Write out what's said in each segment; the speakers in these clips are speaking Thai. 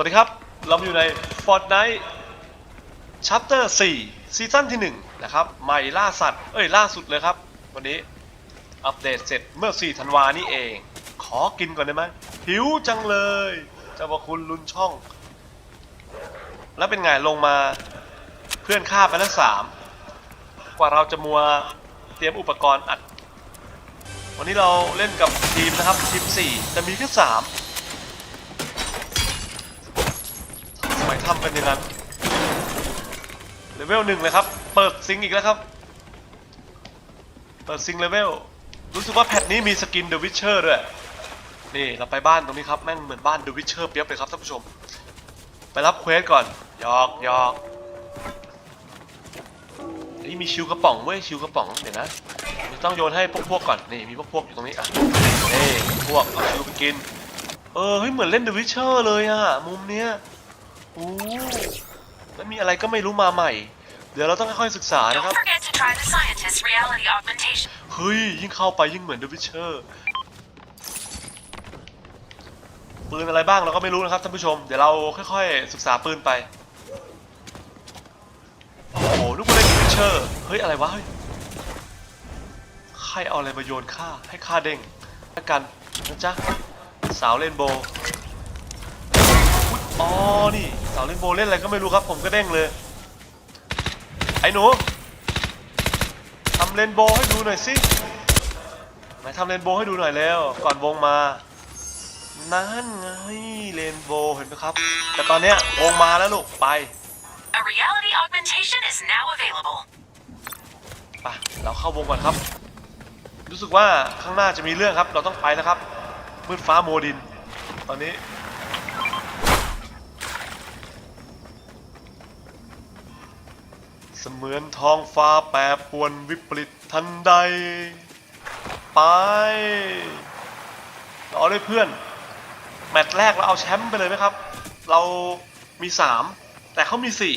วัสดีครับ เราอยู่ใน Fortnite Chapter 4 ซีซั่นที่ 1 นะครับ ใหม่ล่าสัตว์ เอ้ย ล่าสุดเลยครับ วันนี้ อัปเดตเสร็จเมื่อ 4 ธันวานี่เอง ขอกินก่อนได้ไหมหิวจังเลยเจ้าพระคุณลุนช่อง แล้วเป็นไงลงมาเพื่อนฆ่าไปแล้วสามกว่าเราจะมัวเตรียมอุปกรณ์อัด วันนี้เราเล่นกับทีมนะครับ ทีม 4 แต่มีแค่3 ทำไมทำกันอย่างนั้นเลเวลหนึ่งเลยครับ เปิดซิงอีกแล้วครับ เปิดซิงเลเวล รู้สึกว่าแพทนี้มีสกิน The Witcher ด้วย นี่เราไปบ้านตรงนี้ครับ แม่งเหมือนบ้าน The Witcher เปียบเลยครับท่านผู้ชม ไปรับเควสก่อน ยอกยอกนี่มีชิวกระป๋องเว้ยชิวกระป๋องเดี๋ยวนะต้องโยนให้พวกพวกก่อนนี่มีพวกพวกอยู่ตรงนี้อะนี่พวกเอาชิวไปกิน เออเฮ้ยเหมือนเล่น The Witcher เลยอะมุมเนี้ย อ้แล้วมีอะไรก็ไม่รู้มาใหม่ เดี๋ยวเราต้องค่อยๆศึกษานะครับ เฮ้ย ยิ่งเข้าไปยิ่งเหมือน The Witcher ปืนอะไรบ้างเราก็ไม่รู้นะครับท่านผู้ชม เดี๋ยวเราค่อยๆศึกษาปืนไป โอ้โหนึกว่าเล่น The Witcher เฮ้ยอะไรวะ เฮ้ย ใครเอาอะไรมาโยนข้าให้ข้าเด้งแล้วกันนะจ๊ะ สาวเล่นโบ อุ๊ยอ๋อนี่สาวเล่นโบว์เล่นอะไรก็ไม่รู้ครับ ผมก็เด้งเลย ไอ้หนูทำเรนโบว์ให้ดูหน่อยสิไหนทำเรนโบว์ให้ดูหน่อยแล้ว ก่อนวงมา นั่นไงเรนโบว์เห็นไหมครับ แต่ตอนเนี้ยวงมาแล้วลูกไป A reality augmentation is now available. ไปเราเข้าวงก่อนครับ รู้สึกว่าข้างหน้าจะมีเรื่องครับ เราต้องไปแล้วครับมืดฟ้าโมดิน ตอนนี้ เสมือนท้องฟ้าแปรปวนวิปริตทันใด ไปต่อเลยเพื่อน แมตช์แรกเราเอาแชมป์ไปเลยไหมครับ เรามีสามแต่เขามีสี่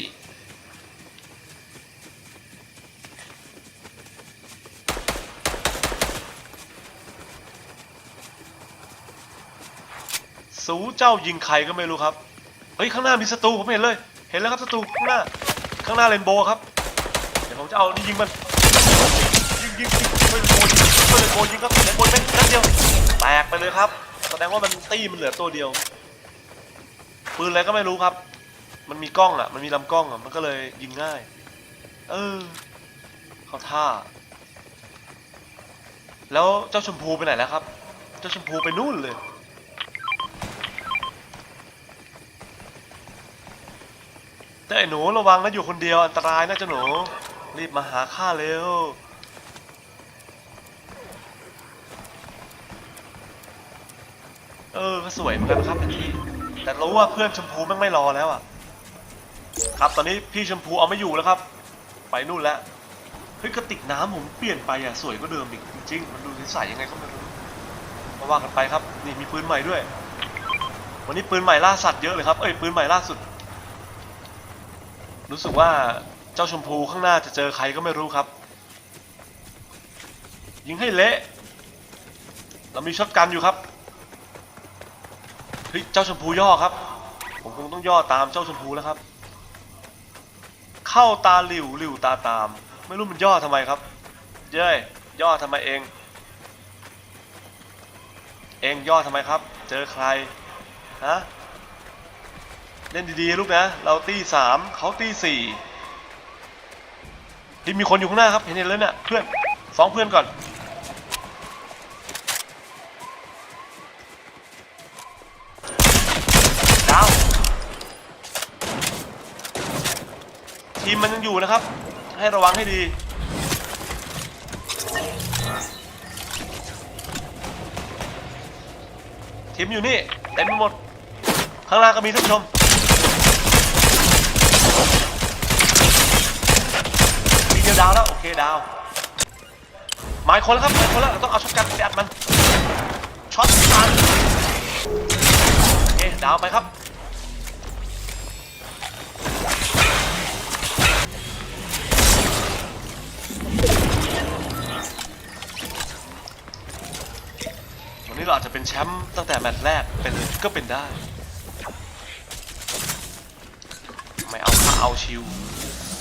สูเจ้ายิงใครก็ไม่รู้ครับ เฮ้ย ข้างหน้ามีศัตรูผมเห็นเลย เห็นแล้วครับศัตรูข้างหน้า ข้างหน้าเรนโบว์ครับ ผมจะเอานี่ยิงมันยิงยิงยิงช่วยเรนโบว์ยิงช่วยเรนโบว์ยิงครับเรนโบว์เป็นนัดเดียวแตกไปเลยครับแสดงว่ามันตี้มันเหลือตัวเดียวปืนอะไรก็ไม่รู้ครับ มันมีกล้องอะ มันมีลำกล้องอะมันก็เลยยิงง่าย เออเขาท่า แล้วเจ้าชมพูไปไหนแล้วครับ เจ้าชมพูไปนู่นเลยแต่ไอ้หนูระวังนะอยู่คนเดียวอันตรายนะเจ้าหนู รีบมาหาข้าเร็ว เออก็สวยเหมือนกันนะครับอันนี้ แต่รู้ว่าเพื่อนชมพูแม่งไม่รอแล้วอะ ครับตอนนี้พี่ชมพูเอาไม่อยู่แล้วครับ ไปนู่นแล้วเฮ้ยกระติกน้ำผมเปลี่ยนไปอะสวยก็เดิมอีกจริงๆมันดูใสๆยังไงก็ไม่รู้มาว่ากันไปครับ นี่มีปืนใหม่ด้วย วันนี้ปืนใหม่ล่าสัตว์เยอะเลยครับ เอ้ยปืนใหม่ล่าสุด รู้สึกว่า เจ้าชมพูข้างหน้าจะเจอใครก็ไม่รู้ครับ ยิงให้เละ เรามีช็อตกันอยู่ครับเฮ้ยเจ้าชมพูย่อครับ ผมคงต้องย่อตามเจ้าชมพูแล้วครับ เข้าตาหลิวหลิวตาตาม ไม่รู้มันย่อทำไมครับ เย้ยย่อทำไมเอง เองย่อทำไมครับ เจอใครฮะเล่นดีๆลูกนะ เราตีสามเขาตีสี่ ที่มีคนอยู่ข้างหน้าครับเห็นเห็นแล้วเนี่ยเพื่อนสองเพื่อนก่อน ดาว ทีมมันยังอยู่นะครับ ให้ระวังให้ดี ทีมอยู่นี่เต็มไปหมด ข้างล่างก็มีท่านผู้ชมเดียว ดาวหมายคนแล้วครับหมายคนแล้วเราต้องเอาช็อตกันไปอัดมันช็อตกันโอเคดาวไปครับวันนี้เราอาจจะเป็นแชมป์ตั้งแต่แมตช์แรกเป็นก็เป็นได้ไม่เอาชิว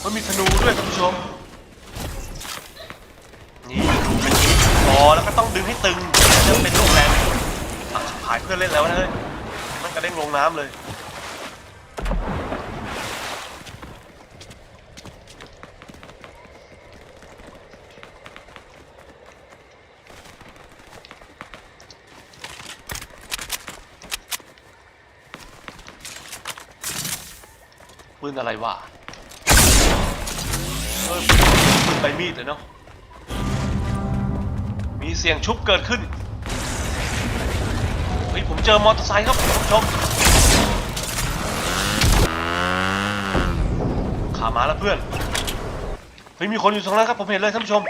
มันมีธนูด้วยท่านผู้ชม อย่างนี้พอแล้วก็ต้องดึงให้ตึงจะเป็นลูกแรงอะหายเพื่อนเล่นแล้วนะเฮ้ยมันกระเด้งลงน้ำเลยปืนอะไรวะเออปืนใบมีดเลยเนาะ มีเสียงชุบเกิดขึ้น เฮ้ยผมเจอมอเตอร์ไซค์ครับคุณผู้ชมขามาแล้วเพื่อน เฮ้ยมีคนอยู่ตรงนั้นครับผมเห็นเลยท่านผู้ชม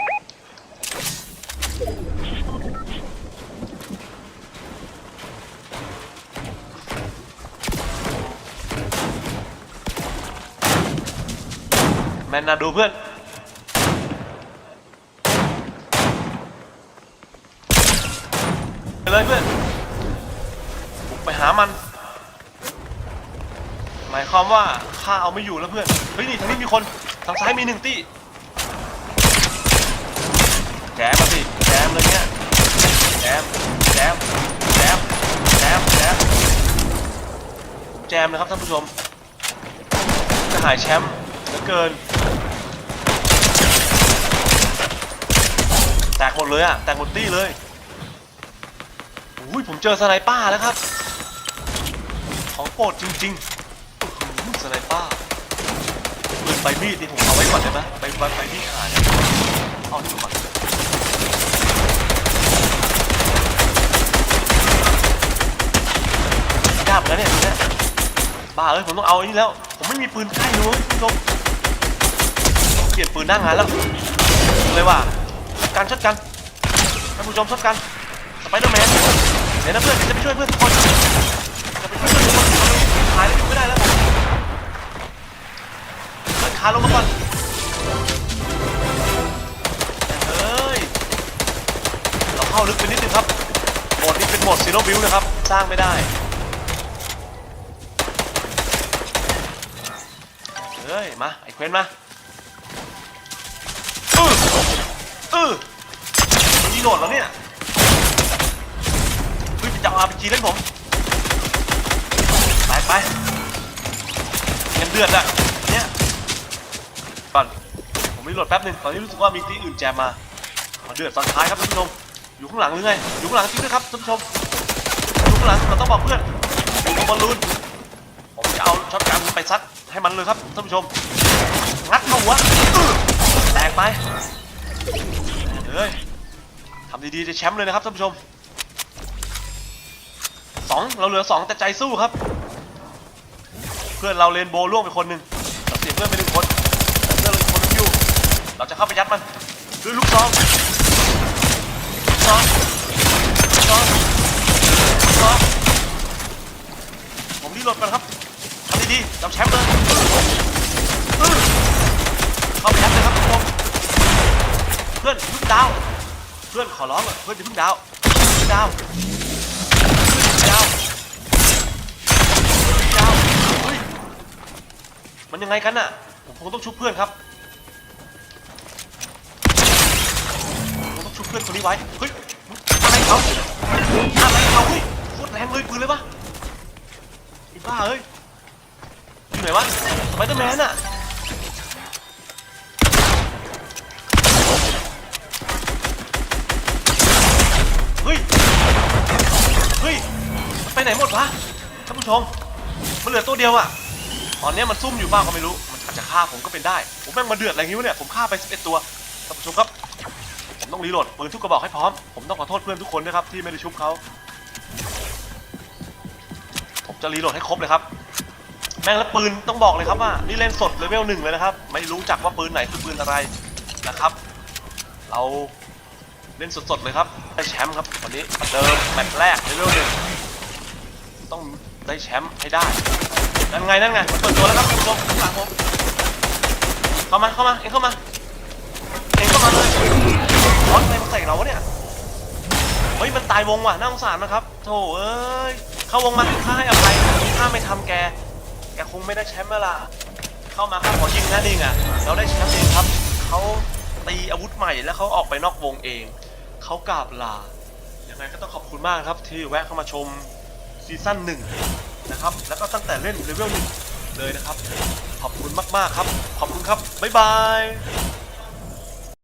แมนนาดูเพื่อน ไป เลยเพื่อนบุกไปหามัน หมายความว่าข้าเอาไม่อยู่แล้วเพื่อน เฮ้ยนี่ทางนี้มีคน ทางซ้ายมีหนึ่งตี้แจมมาสิแจมเลยเนี่ยแจมแจมแจมแจมแจมผมแจมนะครับท่านผู้ชม จะหายแชมป์เหลือเกิน แตกหมดเลยอะแตกหมดตี้เลย อุ้ยผมเจอสไนป้าแล้วครับ ของโปรดจริงๆสไนป้าปืนใบมีดนี่ผมเอาไว้ก่อนได้ไหมใบใบใบมีดขาดเนี่ยเอานี่ก่อนยากเหมือนกันเนี่ยนะบ้าเอ้ยผมต้องเอาอันนี้แล้ว ผมไม่มีปืนใกล้เลยคุณผู้ชมเปลี่ยนปืนหน้างานแล้วเลยว่าช็อตกันช็อตกันท่านผู้ชมช็อตกันสไปเดอร์แมน เดี๋ยวนะเพื่อนเดี๋ยวจะไปช่วยเพื่อนทุกคนจะไปช่วยเพื่อนทุกคนหายแล้วอยู่ไม่ได้แล้วเพื่อนขาลงมาก่อนเฮ้ยเราเข้าลึกไปนิดนึงครับโหมดนี้เป็นโหมดซีโร่วิวนะครับ สร้างไม่ได้เฮ้ยมาไอ้เควนมาอืออือมีโหลดแล้วเนี่ย อาพีจีเล่นผมไปไปเงินเดือดอะเนี่ยก่อนผมรีโหลดแป๊บหนึงตอนนี้รู้สึกว่ามีที่อื่นแจมมาขอเดือดตอนท้ายครับท่านผู้ชมอยู่ข้างหลังหรือไงอยู่ข้างหลังจริงด้วยครับท่านผู้ชมอยู่ข้างหลังเราต้องบอกเพื่อนอยู่ตรงบอลลูนผมจะเอาช็อตกันไปซัดให้มันเลยครับท่านผู้ชมงัดหัวแตกไปเฮ้ยทำดีๆจะแชมป์เลยนะครับท่านผู้ชม สองเราเหลือสองแต่ใจสู้ครับ เพื่อนเราเลนโบล่วงไปคนหนึ่งเราเสียเพื่อนไปหนึ่งคนแต่เพื่อนเราอีกคนนึงอยู่ เราจะเข้าไปยัดมันด้วยลูกซองลูกซองลูกซองลูกซองผมรีโหลดก่อนครับทำดีๆจับแชมป์เลยเข้าไปยัดเลยครับทุกคนเพื่อนพึ่งดาว เพื่อนขอร้องเลยเพื่อนอย่าเพึ่งดาวพึ่งดาวันยังไงกันน่ะ ผมคงต้องชุบเพื่อนครับผมต้องชุบเพื่อนคนนี้ไว้เฮ้ยอะไรเขาอะไรเขาเฮ้ยโคตรแรงเลยปืนเลยปะไอ้บ้าเอ้ยอยู่ไหนวะสไปเดอร์แมนอะเฮ้ยเฮ้ยไปไหนหมดวะท่านผู้ชมมันเหลือตัวเดียวอะ ตอนนี้มันซุ่มอยู่บ้างก็ไม่รู้ มันอาจจะฆ่าผมก็เป็นได้ ผมแม่งมาเดือดอะไรอย่างงี้วะเนี่ย ผมฆ่าไป 11 ตัว ท่านผู้ชมครับ ผมต้องรีโหลดปืนทุกกระบอกให้พร้อม ผมต้องขอโทษเพื่อนทุกคนด้วยครับที่ไม่ได้ชุบเขา ผมจะรีโหลดให้ครบเลยครับ แม่งแล้วปืนต้องบอกเลยครับว่านี่เล่นสดเลเวลหนึ่งเลยนะครับ ไม่รู้จักว่าปืนไหนคือปืนอะไรนะครับ เราเล่นสดๆเลยครับ ได้แชมป์ครับวันนี้เดิมแมตช์แรกเลเวลหนึ่งต้องได้แชมป์ให้ได้ นั่นไงนั่นไงมันเปิดตัวแล้วครับคุณผู้ชมข้างหลังผมเข้ามาเข้ามาเอ็งเข้ามาเอ็งเข้ามาเลยร้อนอะไรมาใส่เราวะเนี่ยเฮ้ยมันตายวงว่ะน่าสงสารนะครับโธ่เอ้ยเข้าวงมาข้าให้อภัยข้าไม่ทำแกแกคงไม่ได้แชมป์แล้วล่ะเข้ามาครับขอยิงนะนี่ไงเราได้แชมป์เองครับเขาตีอาวุธใหม่แล้วเขาออกไปนอกวงเองเขากราบลายังไงก็ต้องขอบคุณมากครับที่แวะเข้ามาชมซีซั่นหนึ่ง นะครับ แล้วก็ตั้งแต่เล่นเลเวลหนึ่งเลยนะครับ ขอบคุณมากๆครับ ขอบคุณครับ บ๊ายบาย